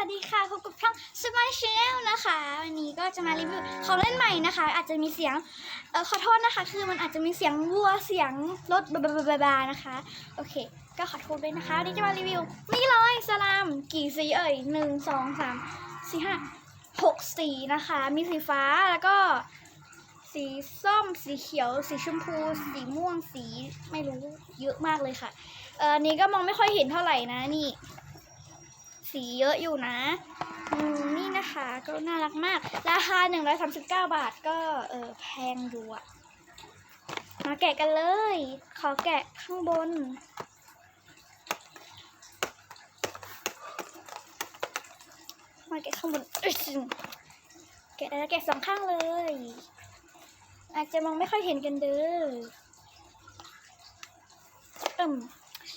วัสดีค่ะพบกับช่อง Smile Channel นะคะ วันนี้ก็จะมารีวิวของเล่นใหม่นะคะ อาจจะมีเสียงเออขอโทษนะคะ คือมันอาจจะมีเสียงวัวเสียงรถบาบาบานะคะ โอเค ก็ขอโทษด้วยนะคะวันนี้จะมารีวิวนี่เลยสลามกี่สีเอ่ยหนึ่งสองสามสี่ห้าหกสีนะคะ มีสีฟ้าแล้วก็สีส้ม สีเขียว สีชมพู สีม่วง สีไม่รู้เยอะมากเลยค่ะ เออนนี้ก็มองไม่ค่อยเห็นเท่าไหร่นะนี่ สีเยอะอยู่นะอืมนี่นะคะก็น่ารักมาก ราคา 139 บาทก็เออแพงอยู่อะมาแกะกันเลย ขอแกะข้างบน มาแกะข้างบนแกะแล้วแกะสองข้างเลย อาจจะมองไม่ค่อยเห็นกันเด้ออืม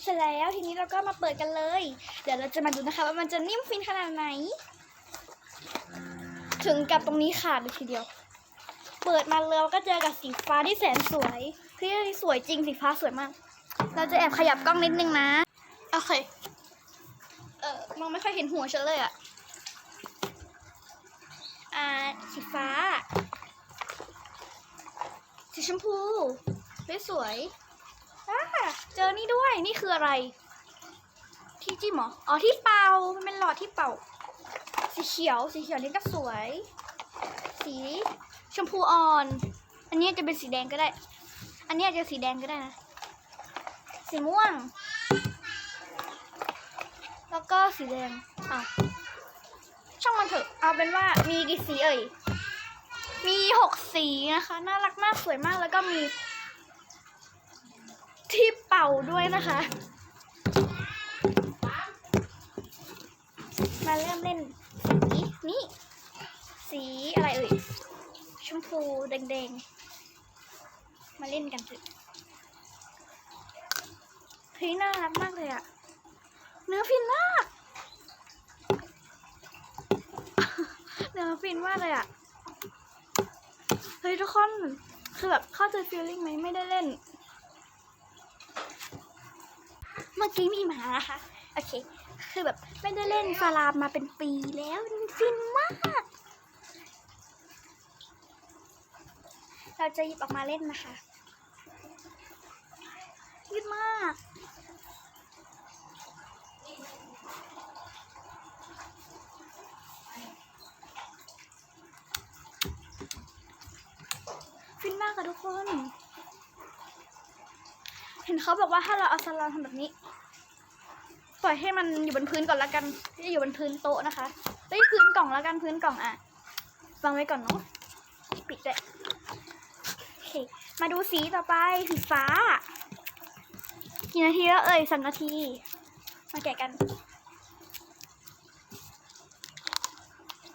เสร็จแล้วทีนี้เราก็มาเปิดกันเลย เดี๋ยวเราจะมาดูนะคะ ว่ามันจะนิ่มฟินขนาดไหน ถึงกับตรงนี้ขาดเลยทีเดียว เปิดมาแล้วก็เจอกับสีฟ้าที่แสนสวยที่สวยจริงสีฟ้าสวยมาก เราจะแอบขยับกล้องนิดนึงนะ โอเค เออมองไม่ค่อยเห็นหัวฉันเลยอะอ่าสีฟ้าสีชมพูสวย อ่าเจอนี่ด้วย นี่คืออะไร ที่จิ้มเหรอ อ๋อ ที่เป่า มันเป็นหลอดที่เป่า สีเขียว สีเขียวนี่ก็สวย สีชมพูอ่อน อันนี้จะเป็นสีแดงก็ได้ อันนี้อาจจะสีแดงก็ได้นะ สีม่วง แล้วก็สีแดงอะช่างมันเถอะ เอาเป็นว่ามีกี่สีเอ่ย มีหกสีนะคะ น่ารักมากสวยมากแล้วก็มี ที่เป่าด้วยนะคะ มาเริ่มเล่นสีนี่สีอะไรเอ่ย ชมพูแดงๆ มาเล่นกันเถอะเฮ้ยน่ารักมากเลยอะเนื้อฟินมาก เนื้อฟินมากเลยอะเฮ้ยทุกคน คือแบบเข้าใจฟีลลิ่งไหมไม่ได้เล่น เมื่อกี้มีหมานะคะ โอเค คือแบบไม่ได้เล่นฟารามมาเป็นปีแล้วฟินมาก เราจะหยิบออกมาเล่นนะคะยืดมากฟินมากค่ะทุกคน เห็นเขาบอกว่าถ้าเราเอาสลามทำแบบนี้ ปล่อยให้มันอยู่บนพื้นก่อนละกันไม่ได้อยู่บนพื้นโต๊ะนะคะเฮ้ยพื้นกล่องละกันพื้นกล่องอะวางไว้ก่อนเนาะปิดเลยโอเคมาดูสีต่อไปสีฟ้ากี่นาทีแล้วเอ่ยสามนาที มาแกะกัน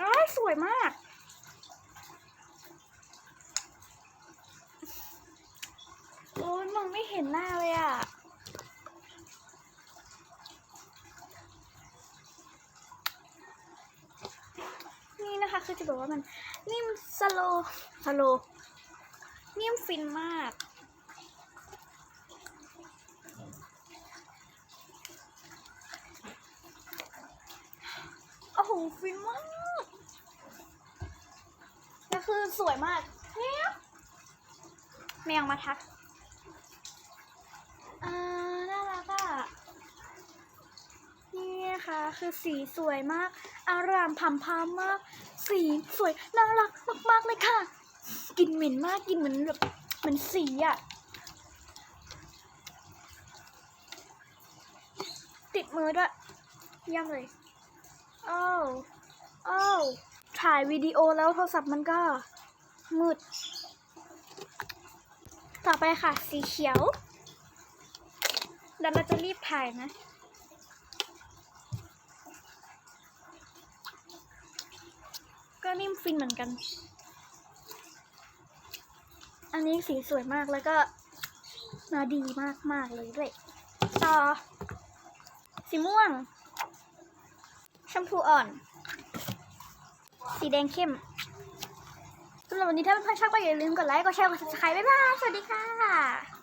อ้ายสวยมากโอ้ยมองไม่เห็นหน้าเลยอะ นี่นะ คือจะบอกว่ามันนิ่มสโลสโลนิ่มฟินมาก โอ้โห ฟินมากแล้วคือสวยมากเนี่ยแมวมาทักอ่าน่ารักอะ นี่นะคะคือสีสวยมาก อารามพัมพามมาก สีสวยน่ารักมากๆเลยค่ะกลินเหม็นมากกลินเหมือนแบบเหมือนสีอะติดมือด้วยยี่ยมเลยโอ้โอ้ถ่ายวิดีโอแล้วโทรศัพท์มันก็มืด ต่อไปค่ะสีเขียวเดี๋ยวเราจะรีบถ่ายนะ ก็นิ่มฟินเหมือนกัน อันนี้สีสวยมากแล้วก็นาดีมากมากๆเลยด้วย ต่อ สีม่วง ชมพูอ่อน สีแดงเข้มสำหรับวันนี้ถ้าเพื่อนๆชอบก็อย่าลืมกดไลค์ กดแชร์ กด subscribe บ๊ายบาย สวัสดีค่ะ